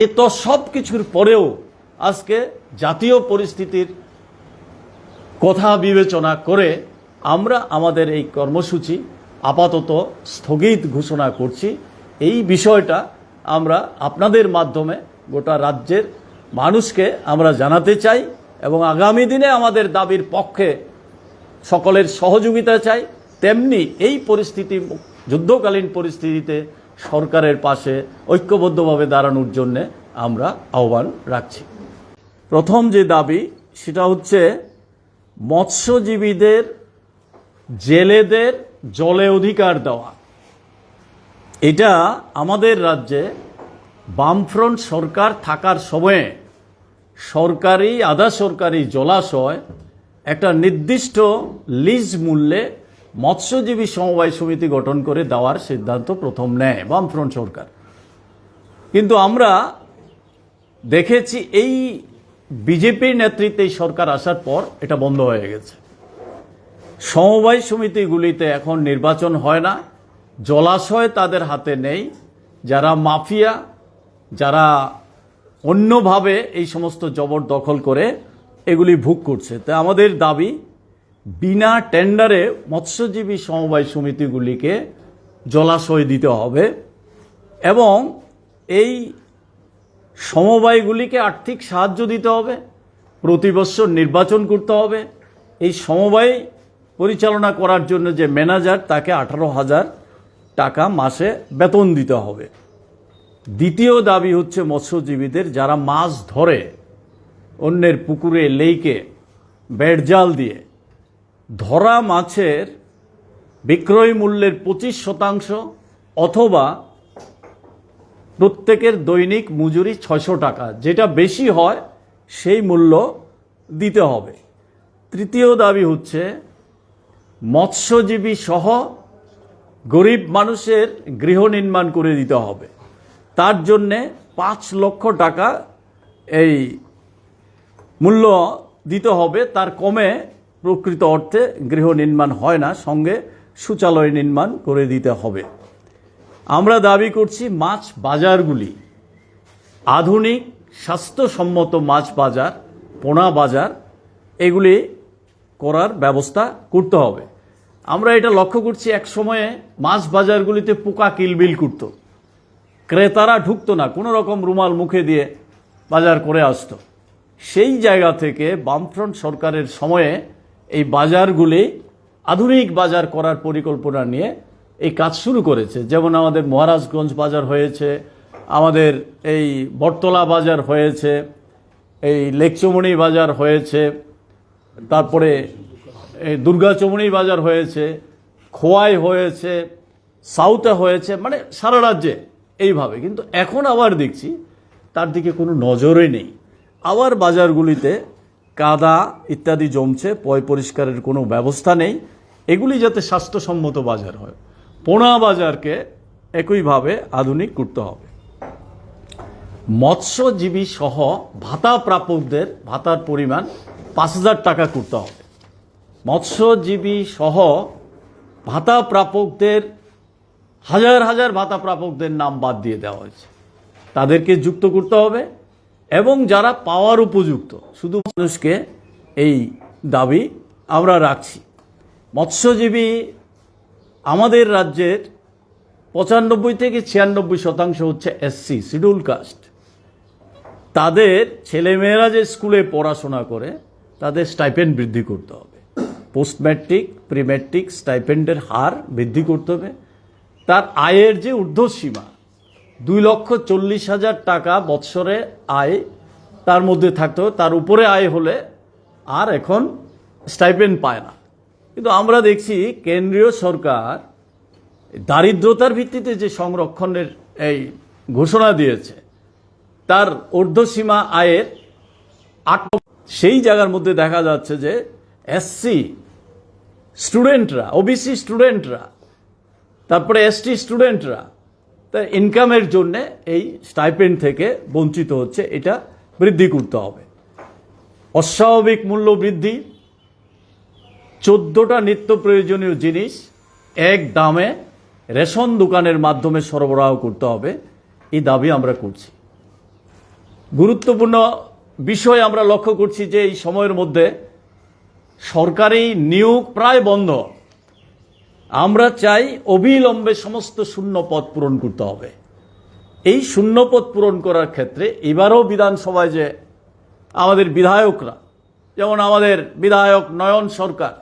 এ তো সব কিছুর পরেও আজকে জাতীয় পরিস্থিতির কথা বিবেচনা করে আমরা আমাদের এই কর্মসূচি আপাতত স্থগিত ঘোষণা করছি। এই বিষয়টা আমরা আপনাদের মাধ্যমে গোটা রাজ্যের মানুষকে আমরা জানাতে চাই এবং আগামী দিনে আমাদের দাবির পক্ষে সকলের সহযোগিতা চাই। তেমনি এই পরিস্থিতি, যুদ্ধকালীন পরিস্থিতিতে সরকারের পাশে ঐক্যবদ্ধভাবে দাঁড়ানোর জন্যে আমরা আহ্বান রাখছি। প্রথম যে দাবি, সেটা হচ্ছে মৎস্যজীবীদের, জেলেদের জলে অধিকার দেওয়া। এটা আমাদের রাজ্যে বামফ্রন্ট সরকার থাকার সময়ে সরকারি, আধা সরকারি জলাশয় একটা নির্দিষ্ট লিজ মূল্যে মৎস্যজীবী সমবায় সমিতি গঠন করে দেওয়ার সিদ্ধান্ত প্রথম নেয় বামফ্রন্ট সরকার। কিন্তু আমরা দেখেছি এই বিজেপির নেতৃত্বে সরকার আসার পর এটা বন্ধ হয়ে গেছে। সমবায় সমিতিগুলিতে এখন নির্বাচন হয় না, জলাশয় তাদের হাতে নেই, যারা মাফিয়া, যারা অন্যভাবে এই সমস্ত জবরদখল করে এগুলি ভোগ করছে। তা আমাদের দাবি বিনা টেন্ডারে মৎস্যজীবী সমবায় সমিতিগুলিকে জলাশয় দিতে হবে এবং এই সমবায়গুলিকে আর্থিক সাহায্য দিতে হবে। প্রতি বছর নির্বাচন করতে হবে। এই সমবায় পরিচালনা করার জন্য যে ম্যানেজার, তাকে আঠারো হাজার টাকা মাসে বেতন দিতে হবে। দ্বিতীয় দাবি হচ্ছে মৎস্যজীবীদের যারা মাছ ধরে, অন্যের পুকুরে, লেইকে বেড়জাল দিয়ে ধরা মাছের বিক্রয় মূল্যের পঁচিশ শতাংশ অথবা প্রত্যেকের দৈনিক মজুরি ছশো টাকা। যেটা বেশি হয়, সেই মূল্য দিতে হবে। তৃতীয় দাবি হচ্ছে, মৎস্যজীবী সহ গরিব মানুষের গৃহ নির্মাণ করে দিতে হবে। তার জন্যে পাঁচ লক্ষ টাকা এই মূল্য দিতে হবে। তার কমে প্রকৃত অর্থে গৃহ নির্মাণ হয় না, সঙ্গে শৌচালয় নির্মাণ করে দিতে হবে। আমরা দাবি করছি মাছ বাজারগুলি আধুনিক, স্বাস্থ্যসম্মত মাছ বাজার, পোনা বাজার, এগুলি করার ব্যবস্থা করতে হবে। আমরা এটা লক্ষ্য করছি এক সময়ে মাছ বাজারগুলিতে পোকা কিলবিল করত। ক্রেতারা ঢুকতো না, কোনো রকম রুমাল মুখে দিয়ে বাজার করে আসতো। সেই জায়গা থেকে বামফ্রন্ট সরকারের সময়ে এই বাজারগুলি আধুনিক বাজার করার পরিকল্পনা নিয়ে এই কাজ শুরু করেছে। যেমন আমাদের মহারাজগঞ্জ বাজার হয়েছে, আমাদের এই বটতলা বাজার হয়েছে, এই লেকচমনি বাজার হয়েছে, তারপরে এই দুর্গাচমনি বাজার হয়েছে, খোয়াই হয়েছে, সাউথে হয়েছে মানে সারা রাজ্যে এইভাবে। কিন্তু এখন আবার দেখছি, তার দিকে কোনো নজরই নেই। আবার বাজারগুলিতে কাদা ইত্যাদি জমছে, পয় পরিষ্কারের কোনো ব্যবস্থা নেই। এগুলি যাতে স্বাস্থ্যসম্মত বাজার হয়। পোনা বাজারকে একইভাবে আধুনিক করতে হবে। মৎস্যজীবী সহ ভাতা প্রাপকদের ভাতার পরিমাণ পাঁচ হাজার টাকা করতে হবে। মৎস্যজীবী সহ ভাতা প্রাপকদের হাজার হাজার ভাতা প্রাপকদের নাম বাদ দিয়ে দেওয়া হয়েছে। তাদেরকে যুক্ত করতে হবে। এবং যারা পাওয়ার উপযুক্ত, শুধু মানুষকে এই দাবি আমরা রাখছি। মৎস্যজীবী আমাদের রাজ্যের পঁচানব্বই থেকে ছিয়ানব্বই শতাংশ হচ্ছে এসসি শিডিউল কাস্ট। তাদের ছেলেমেয়েরা যে স্কুলে পড়াশোনা করে, তাদের স্টাইপেন্ড বৃদ্ধি করতে হবে। পোস্ট ম্যাট্রিক প্রি ম্যাট্রিক স্টাইপেন্ডের হার বৃদ্ধি করতে হবে। তার আয়ের যে ঊর্ধ্বসীমা দুই লক্ষ চল্লিশ হাজার টাকা বৎসরে আয় তার মধ্যে থাকতো তার উপরে আয় হলে আর এখন স্টাইপেন্ড পায় না। কিন্তু আমরা দেখছি কেন্দ্রীয় সরকার দারিদ্রতার ভিত্তিতে যে সংরক্ষণের এই ঘোষণা দিয়েছে, তার ঊর্ধ্বসীমা আয়ের আট সেই জায়গার মধ্যে দেখা যাচ্ছে যে এসসি স্টুডেন্টরা ওবিসি স্টুডেন্টরা তারপরে এসটি স্টুডেন্টরা তার ইনকামের জন্য এই স্টাইপেন্ড থেকে বঞ্চিত হচ্ছে, এটা বৃদ্ধি করতে হবে। অস্বাভাবিক মূল্য বৃদ্ধি, চোদ্দোটা নিত্য প্রয়োজনীয় জিনিস এক দামে রেশন দোকানের মাধ্যমে সরবরাহ করতে হবে, এই দাবি আমরা করছি। গুরুত্বপূর্ণ বিষয় আমরা লক্ষ্য করছি যে এই সময়ের মধ্যে সরকারি নিয়োগ প্রায় বন্ধ। আমরা চাই অবিলম্বে সমস্ত শূন্য পদ পূরণ করতে হবে। এই শূন্য পদ পূরণ করার ক্ষেত্রে এবারও বিধানসভায় যে আমাদের বিধায়করা, যেমন আমাদের বিধায়ক নয়ন সরকার,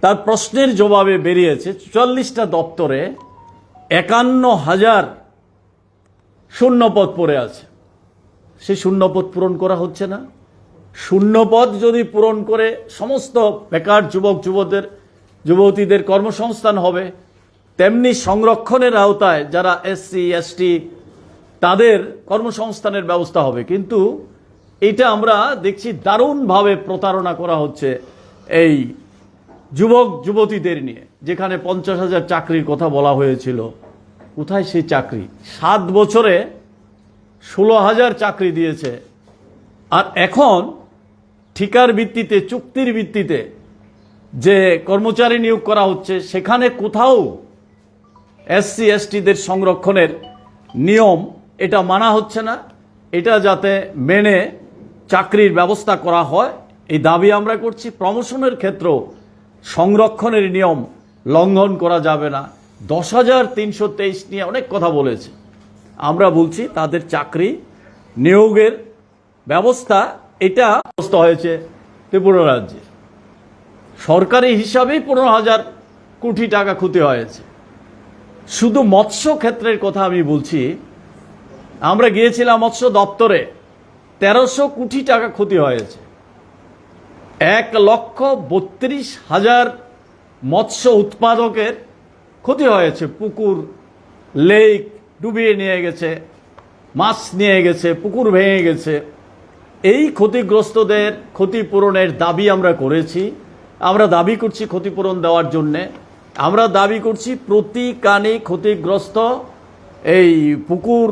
তার প্রশ্নের জবাবে বেরিয়েছে, চুয়াল্লিশটা দপ্তরে একান্ন হাজার শূন্যপদ পড়ে আছে। সেই শূন্যপদ পূরণ করা হচ্ছে না। শূন্যপদ যদি পূরণ করে সমস্ত বেকার যুবক যুবকদের যুবতীদের কর্মসংস্থান হবে, তেমনি সংরক্ষণের আওতায় যারা এসসি এসটি তাদের কর্মসংস্থানের ব্যবস্থা হবে। কিন্তু এটা আমরা দেখছি দারুণভাবে প্রতারণা করা হচ্ছে এই যুবক, যুবতীদের নিয়ে, যেখানে পঞ্চাশ হাজার চাকরির কথা বলা হয়েছিল। কোথায় সেই চাকরি? সাত বছরে ষোলো হাজার চাকরি দিয়েছে। আর এখন ঠিকার ভিত্তিতে, চুক্তির ভিত্তিতে যে কর্মচারী নিয়োগ করা হচ্ছে, সেখানে কোথাও এসসি এসটিদের সংরক্ষণের নিয়ম এটা মানা হচ্ছে না। এটা যাতে মেনে চাকরির ব্যবস্থা করা হয়, এই দাবি আমরা করছি। প্রমোশনের ক্ষেত্রেও সংরক্ষণের নিয়ম লঙ্ঘন করা যাবে না। দশ হাজার তিনশো তেইশ নিয়ে অনেক কথা বলেছে। আমরা বলছি তাদের চাকরি নিয়োগের ব্যবস্থা এটা হয়েছে ত্রিপুরা রাজ্যে। সরকারি হিসাবেই পনেরো হাজার কোটি টাকা ক্ষতি হয়েছে। শুধু মৎস্য ক্ষেত্রের কথা আমি বলছি, আমরা গিয়েছিলাম মৎস্য দপ্তরে, তেরোশো কোটি টাকা ক্ষতি হয়েছে। এক লক্ষ বত্রিশ হাজার মৎস্য উৎপাদকের ক্ষতি হয়েছে। পুকুর, লেক ডুবিয়ে নিয়ে গেছে, মাছ নিয়ে গেছে, পুকুর ভেঙে গেছে। এই ক্ষতিগ্রস্তদের ক্ষতিপূরণের দাবি আমরা করেছি। আমরা দাবি করছি ক্ষতিপূরণ দেওয়ার জন্যে। আমরা দাবি করছি প্রতি কানে ক্ষতিগ্রস্ত এই পুকুর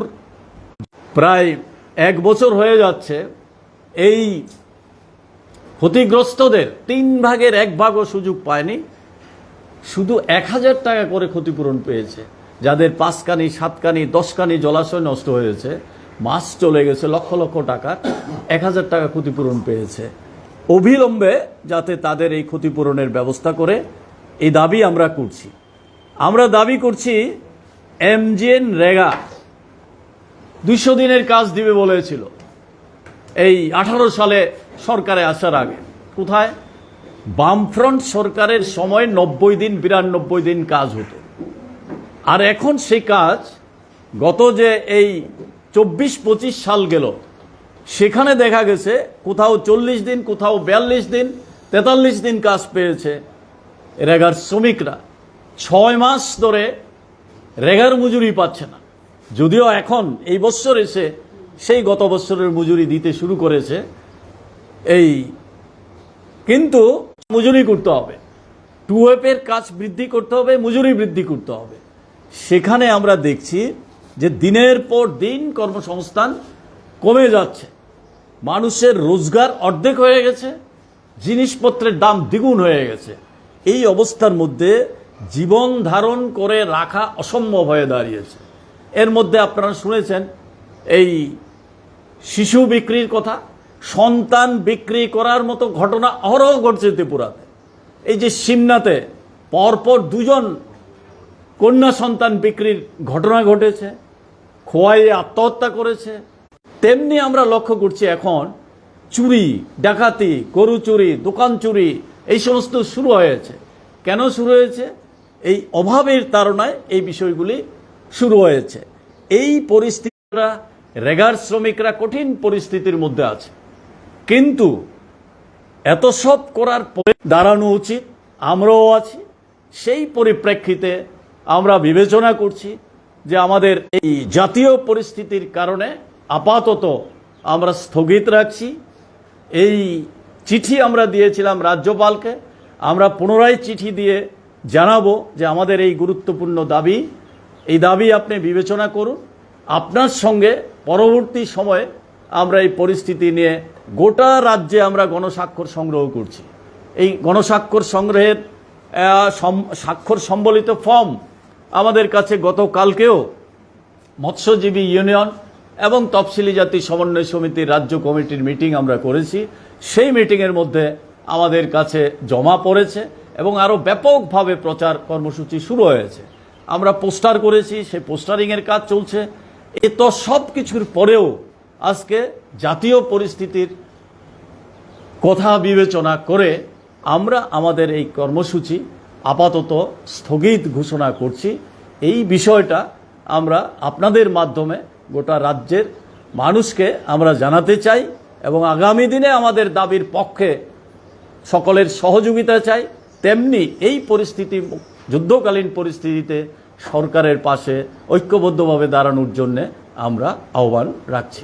প্রায় এক বছর হয়ে যাচ্ছে। এই ক্ষতিগ্রস্তদের তিন ভাগের এক ভাগও সুযোগ পায়নি। শুধু এক হাজার টাকা করে ক্ষতিপূরণ পেয়েছে। যাদের পাঁচকানি, সাতকানি, দশকানি জলাশয় নষ্ট হয়েছে মাছ চলে গেছে লক্ষ লক্ষ টাকা এক হাজার টাকা ক্ষতিপূরণ পেয়েছে। অবিলম্বে যাতে তাদের এই ক্ষতিপূরণের ব্যবস্থা করে, এই দাবি আমরা করছি। আমরা দাবি করছি এমজিএন রেগা দুইশো দিনের কাজ দিবে বলেছিল। এই আঠারো সালে সরকারে আসার আগে। কোথায়? বামফ্রন্ট সরকারের সময় নব্বই দিন, বিরানব্বই দিন কাজ হতো। আর এখন সেই কাজ, গত যে এই চব্বিশ পঁচিশ সাল গেল সেখানে দেখা গেছে কোথাও চল্লিশ দিন, কোথাও বিয়াল্লিশ দিন, তেতাল্লিশ দিন কাজ পেয়েছে রেগার শ্রমিকরা। ছয় মাস ধরে রেগার মজুরি পাচ্ছে না। যদিও এখন এই বছর এসে সেই গত বছরের মজুরি দিতে শুরু করেছে। এই কিন্তু মজুরি করতে হবে। টুয়েপের কাজ বৃদ্ধি করতে হবে, মজুরি বৃদ্ধি করতে হবে। সেখানে আমরা দেখছি যে দিনের পর দিন কর্মসংস্থান কমে যাচ্ছে। মানুষের রোজগার অর্ধেক হয়ে গেছে, জিনিসপত্রের দাম দ্বিগুণ হয়ে গেছে। এই অবস্থার মধ্যে জীবন ধারণ করে রাখা অসম্ভব হয়ে দাঁড়িয়েছে। এর মধ্যে আপনারা শুনেছেন এই শিশু বিক্রির কথা, সন্তান বিক্রি করার মতো ঘটনা অহরহ ঘটছে ত্রিপুরাতে। এই যে সিমনাতে পরপর দুজন কন্যা সন্তান বিক্রির ঘটনা ঘটেছে, খোয়াইয়ে আত্মহত্যা করেছে তেমনি আমরা লক্ষ্য করছি এখন চুরি, ডাকাতি, গরু চুরি, দোকান চুরি, এই সমস্ত শুরু হয়েছে। কেন শুরু হয়েছে? এই অভাবের তাড়নায় এই বিষয়গুলি শুরু হয়েছে। এই পরিস্থিতিরা রেগার শ্রমিকরা কঠিন পরিস্থিতির মধ্যে আছে। কিন্তু এত সব করার পরে দাঁড়ানো উচিত, আমরাও আছি। সেই পরিপ্রেক্ষিতে আমরা বিবেচনা করছি যে আমাদের এই জাতীয় পরিস্থিতির কারণে আপাতত আমরা স্থগিত রাখছি। এই চিঠি আমরা দিয়েছিলাম রাজ্যপালকে। আমরা পুনরায় চিঠি দিয়ে জানাব যে আমাদের এই গুরুত্বপূর্ণ দাবি। এই দাবি আপনি বিবেচনা করুন। আপনার সঙ্গে পরবর্তী সময়ে আমরা এই পরিস্থিতি নিয়ে গোটা রাজ্যে আমরা গণস্বাক্ষর সংগ্রহ করছি। এই গণস্বাক্ষর সংগ্রহের স্বাক্ষর সম্বলিত ফর্ম আমাদের কাছে গতকালকেও মৎস্যজীবী ইউনিয়ন এবং তফসিলি জাতি সমন্বয় সমিতির রাজ্য কমিটির মিটিং আমরা করেছি। সেই মিটিংয়ের মধ্যে আমাদের কাছে জমা পড়েছে এবং আরও ব্যাপকভাবে প্রচার কর্মসূচি শুরু হয়েছে। আমরা পোস্টার করেছি, সেই পোস্টারিংয়ের কাজ চলছে। এ তো সব কিছুর পরেও আজকে জাতীয় পরিস্থিতির কথা বিবেচনা করে আমরা আমাদের এই কর্মসূচি আপাতত স্থগিত ঘোষণা করছি। এই বিষয়টা আমরা আপনাদের মাধ্যমে গোটা রাজ্যের মানুষকে আমরা জানাতে চাই এবং আগামী দিনে আমাদের দাবির পক্ষে সকলের সহযোগিতা চাই। তেমনি এই পরিস্থিতি, যুদ্ধকালীন পরিস্থিতিতে সরকারের পাশে ঐক্যবদ্ধভাবে দাঁড়ানোর জন্যে আমরা আহ্বান রাখছি।